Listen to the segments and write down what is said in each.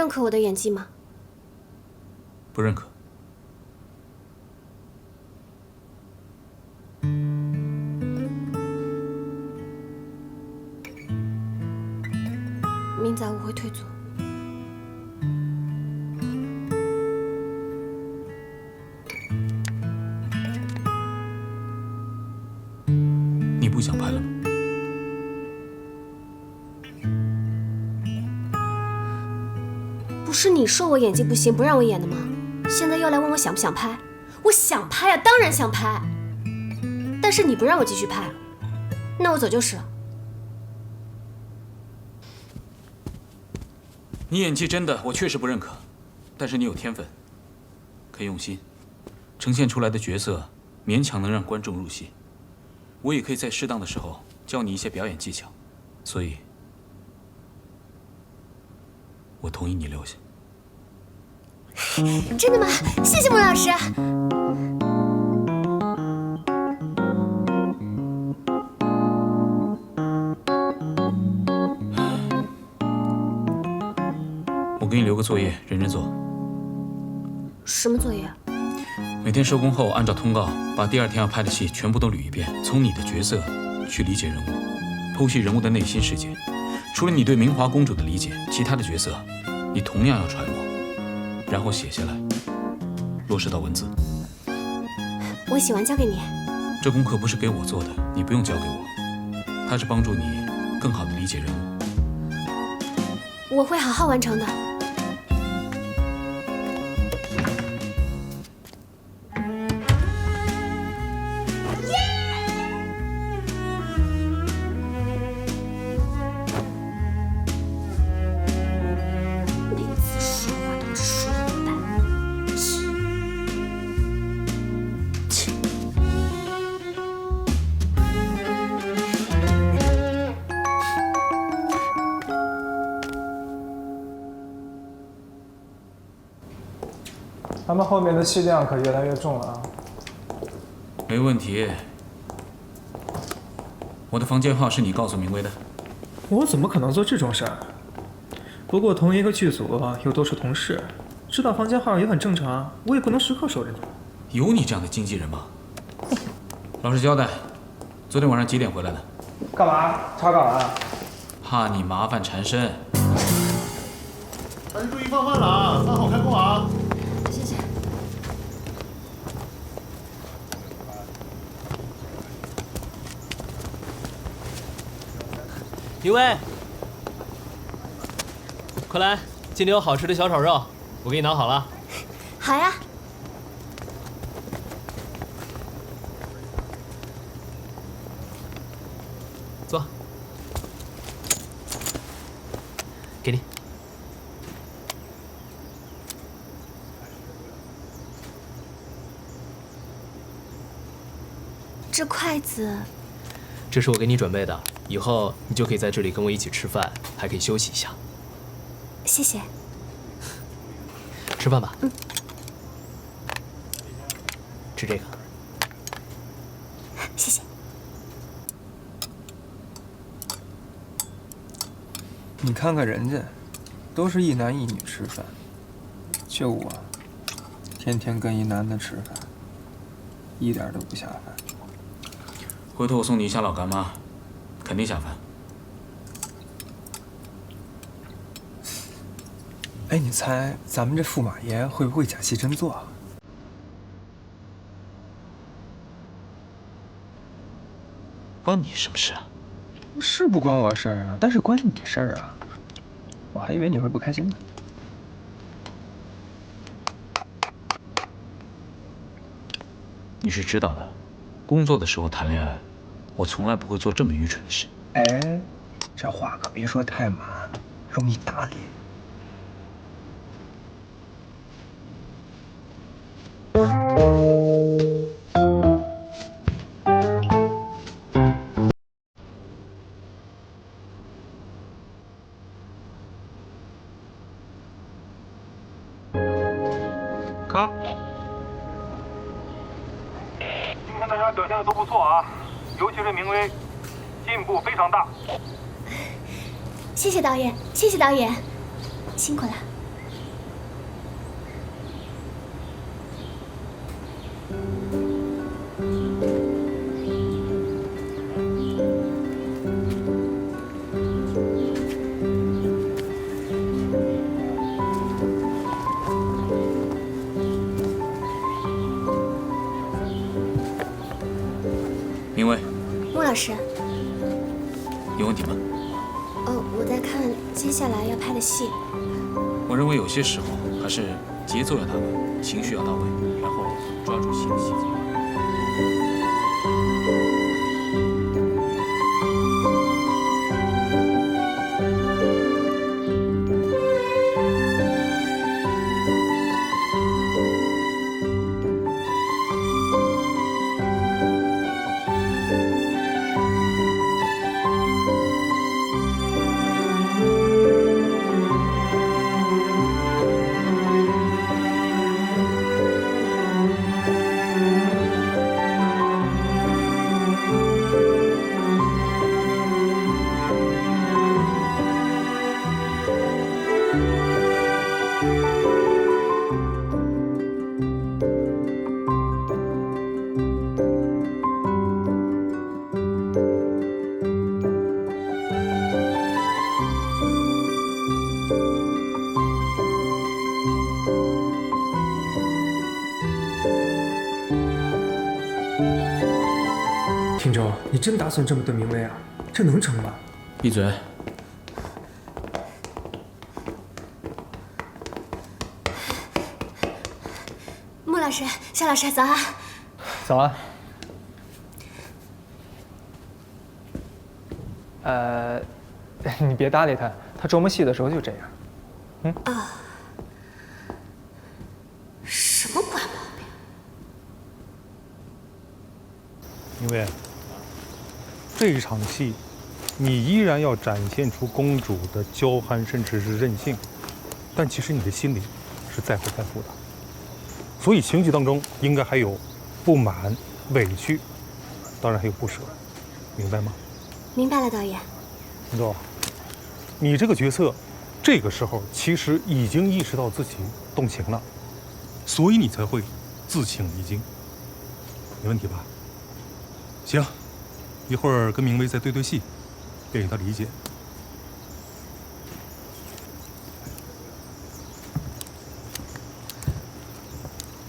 认可我的演技吗？不认可。明仔我会退组。说我演技不行，不让我演的吗？现在又来问我想不想拍？我想拍啊，当然想拍。但是你不让我继续拍，那我走就是了。你演技真的，我确实不认可，但是你有天分，可以用心，呈现出来的角色勉强能让观众入戏。我也可以在适当的时候教你一些表演技巧，所以，我同意你留下。真的吗？谢谢孟老师。我给你留个作业，认真做。什么作业？每天收工后，按照通告把第二天要拍的戏全部都捋一遍，从你的角色去理解人物，剖析人物的内心世界。除了你对明华公主的理解，其他的角色你同样要揣摩，然后写下来，落实到文字。我写完交给你。这功课不是给我做的，你不用交给我，它是帮助你更好的理解人物。我会好好完成的。他们后面的气量可越来越重了啊！没问题。我的房间号是你告诉明威的。我怎么可能做这种事儿？不过同一个剧组又都是同事，知道房间号也很正常。我也不能时刻守着你。有你这样的经纪人吗？老实交代，昨天晚上几点回来的？干嘛？查岗啊？怕你麻烦缠身。大家注意放饭了啊！三号开工啊！谢谢。明威，快来，今天有好吃的小炒肉，我给你拿好了。好呀。坐，给你。这筷子，这是我给你准备的，以后你就可以在这里跟我一起吃饭，还可以休息一下。谢谢。吃饭吧。嗯。吃这个。谢谢。你看看人家，都是一男一女吃饭，就我，天天跟一男的吃饭，一点都不下饭。回头我送你一下老干妈，肯定下饭。哎，你猜咱们这驸马爷会不会假戏真做啊？关你什么事啊？是不关我事儿啊，但是关你事儿啊。我还以为你会不开心呢。你是知道的，工作的时候谈恋爱，我从来不会做这么愚蠢的事。哎，这话可别说太满，容易打脸。哥。今天大家表现的都不错啊，尤其是明威进步非常大。谢谢导演谢谢导演辛苦了。老师，有问题吗？哦，我在看接下来要拍的戏。我认为有些时候还是节奏要到位，情绪要到位，然后抓住新的细节。真打算这么对明威啊？这能成吗？闭嘴！穆老师、夏老师，早安。早安。呃，你别搭理他，他琢磨戏的时候就这样。嗯。啊什么怪毛病？因为这一场戏，你依然要展现出公主的娇憨，甚至是任性，但其实你的心里是在乎在乎的，所以情绪当中应该还有不满、委屈，当然还有不舍，明白吗？明白了，导演。你知道，你这个角色，这个时候其实已经意识到自己动情了，所以你才会自请离京，没问题吧？行，一会儿跟明威再对对戏，便于他理解。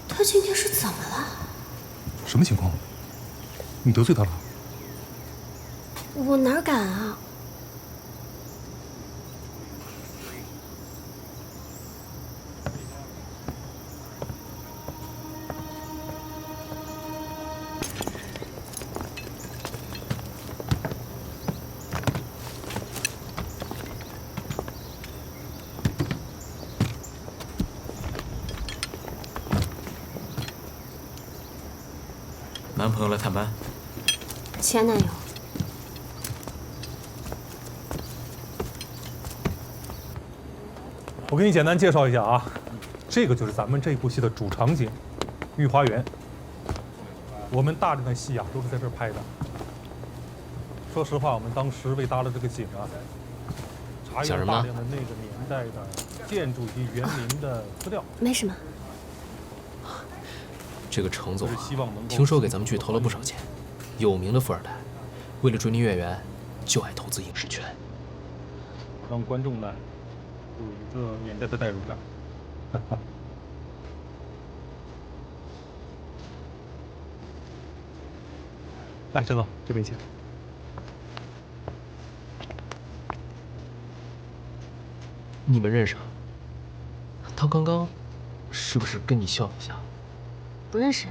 他今天是怎么了？什么情况？你得罪他了？我哪敢啊！男朋友来探班，前男友。我给你简单介绍一下啊，这个就是咱们这部戏的主场景——御花园。我们大量的戏啊都是在这儿拍的。说实话，我们当时为搭了这个景啊，查阅了想什么大量的那个年代的建筑及园林的资料，没什么，这个程总啊听说给咱们剧投了不少钱，有名的富二代，为了追女演员，就爱投资影视圈。让观众呢有一个年代的代入感。来，陈总，这边请。你们认识啊？他刚刚是不是跟你笑了一下？不认识。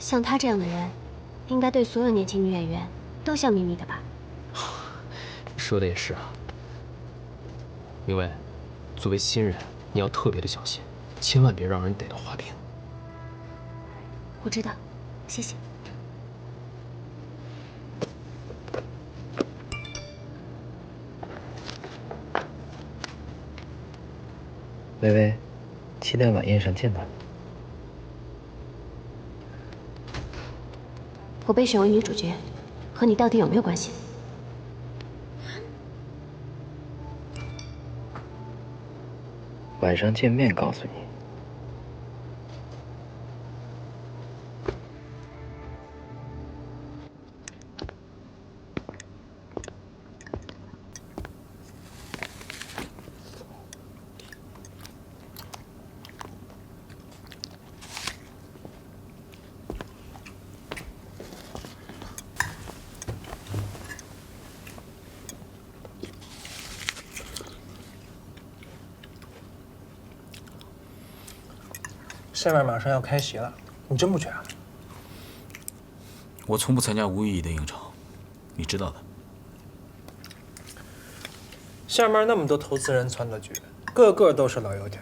像他这样的人，应该对所有年轻女演员都笑眯眯的吧？说的也是啊。明威，作为新人，你要特别的小心，千万别让人逮到花瓶。我知道，谢谢。微微，期待晚宴上见到你。我被选为女主角，和你到底有没有关系？晚上见面告诉你。下面马上要开席了，你真不去啊？我从不参加无意义的应酬，你知道的。下面那么多投资人攒的局，个个都是老油条，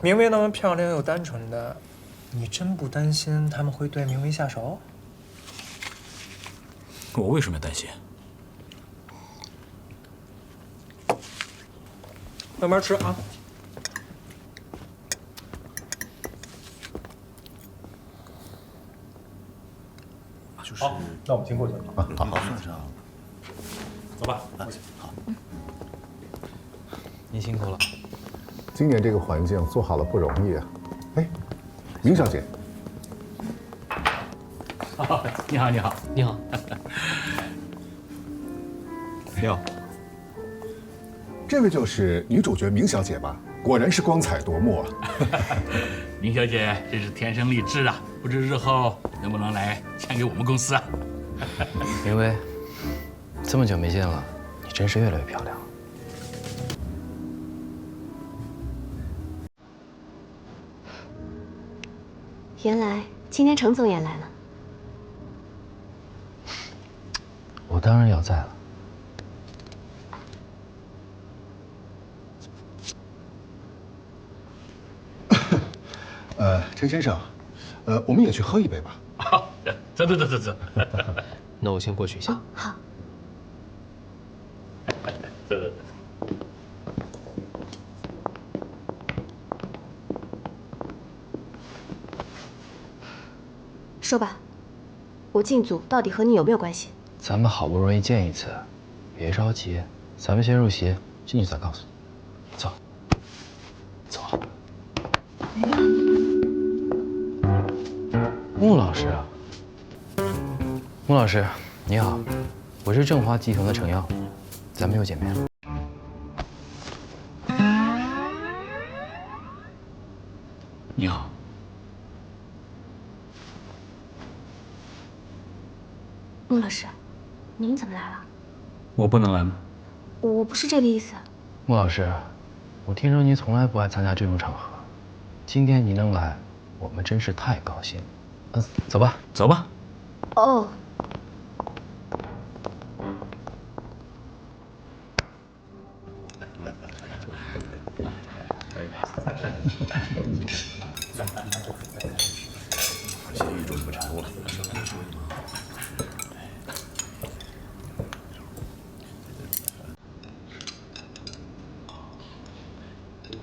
明薇那么漂亮又单纯的，你真不担心他们会对明薇下手？我为什么要担心？慢慢吃啊。好，那我们先过去了。啊，好好。走吧。好。您辛苦了。今年这个环境做好了不容易啊。哎，明小姐。你好，你好，你好。你好。这位就是女主角明小姐吧？果然是光彩夺目啊！明小姐真是天生丽质啊！不知日后能不能来签给我们公司啊？明薇，这么久没见了，你真是越来越漂亮了。原来今天程总也来了。我当然要在了。呃，陈先生，呃，我们也去喝一杯吧。好，走走走走走。那我先过去一下。好。走走走。说吧，我进组到底和你有没有关系？咱们好不容易见一次，别着急，咱们先入席，进去再告诉你。走，走。穆老师，穆老师，你好，我是正华集团的程耀，咱们又见面了。你好。穆老师，您怎么来了？我不能来吗？我不是这个意思。穆老师，我听说您从来不爱参加这种场合，今天您能来，我们真是太高兴。嗯，走吧，走吧。哦。先预祝你们成功了。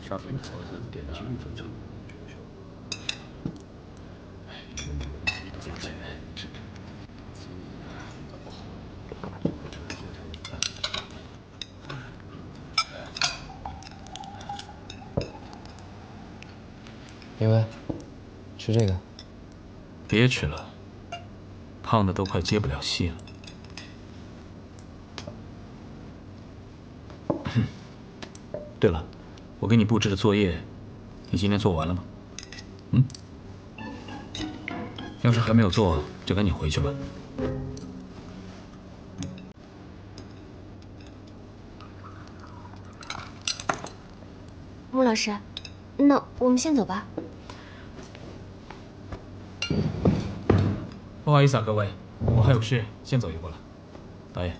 上面好像是点金分成。明薇，吃这个。别吃了，胖的都快接不了戏了。对了，我给你布置的作业，你今天做完了吗？嗯？要是还没有做，就赶紧回去吧。穆老师，那我们先走吧。不好意思啊，各位，我还有事，先走一步了。导演，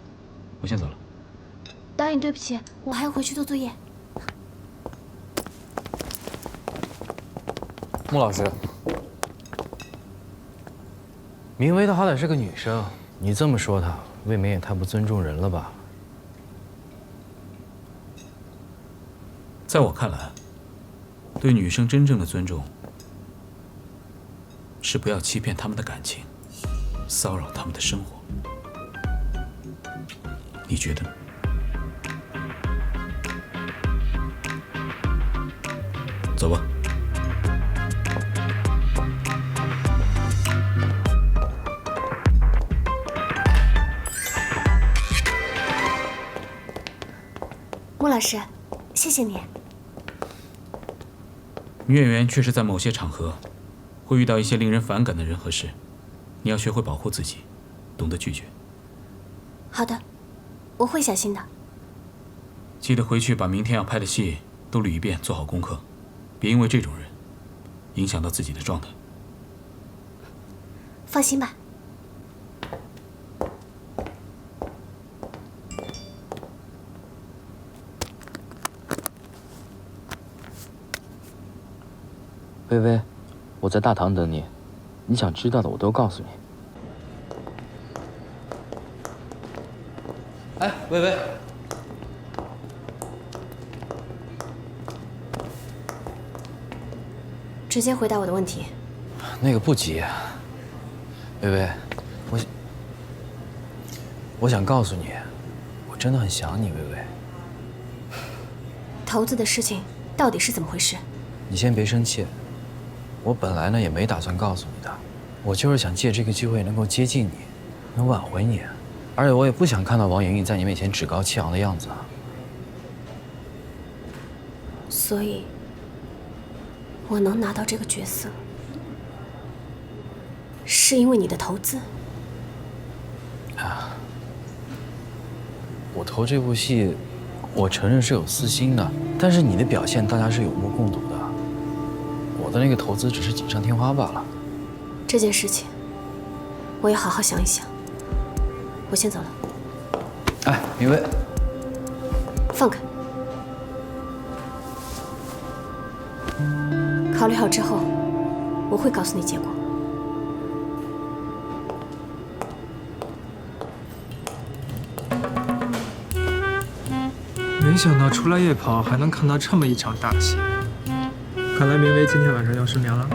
我先走了。导演，对不起，我还要回去做作业。穆老师，明威她好歹是个女生，你这么说她，未免也太不尊重人了吧？在我看来，对女生真正的尊重，是不要欺骗她们的感情，骚扰他们的生活。你觉得呢？走吧。穆老师，谢谢你。女演员确实在某些场合会遇到一些令人反感的人和事，你要学会保护自己，懂得拒绝。好的，我会小心的。记得回去把明天要拍的戏都捋一遍，做好功课，别因为这种人影响到自己的状态。放心吧。微微，我在大堂等你，你想知道的我都告诉你。哎，微微，直接回答我的问题。那个不急。微微，我想我想告诉你，我真的很想你，微微。投资的事情到底是怎么回事？你先别生气，我本来呢也没打算告诉你的，我就是想借这个机会能够接近你，能挽回你，而且我也不想看到王莹莹在你面前趾高气扬的样子。所以，我能拿到这个角色，是因为你的投资。啊，我投这部戏，我承认是有私心的，但是你的表现大家是有目共睹的。我的那个投资只是锦上添花罢了。这件事情，我要好好想一想。我先走了。哎，明薇，放开。考虑好之后，我会告诉你结果。没想到出来夜跑还能看到这么一场大戏，看来明薇今天晚上要失眠了。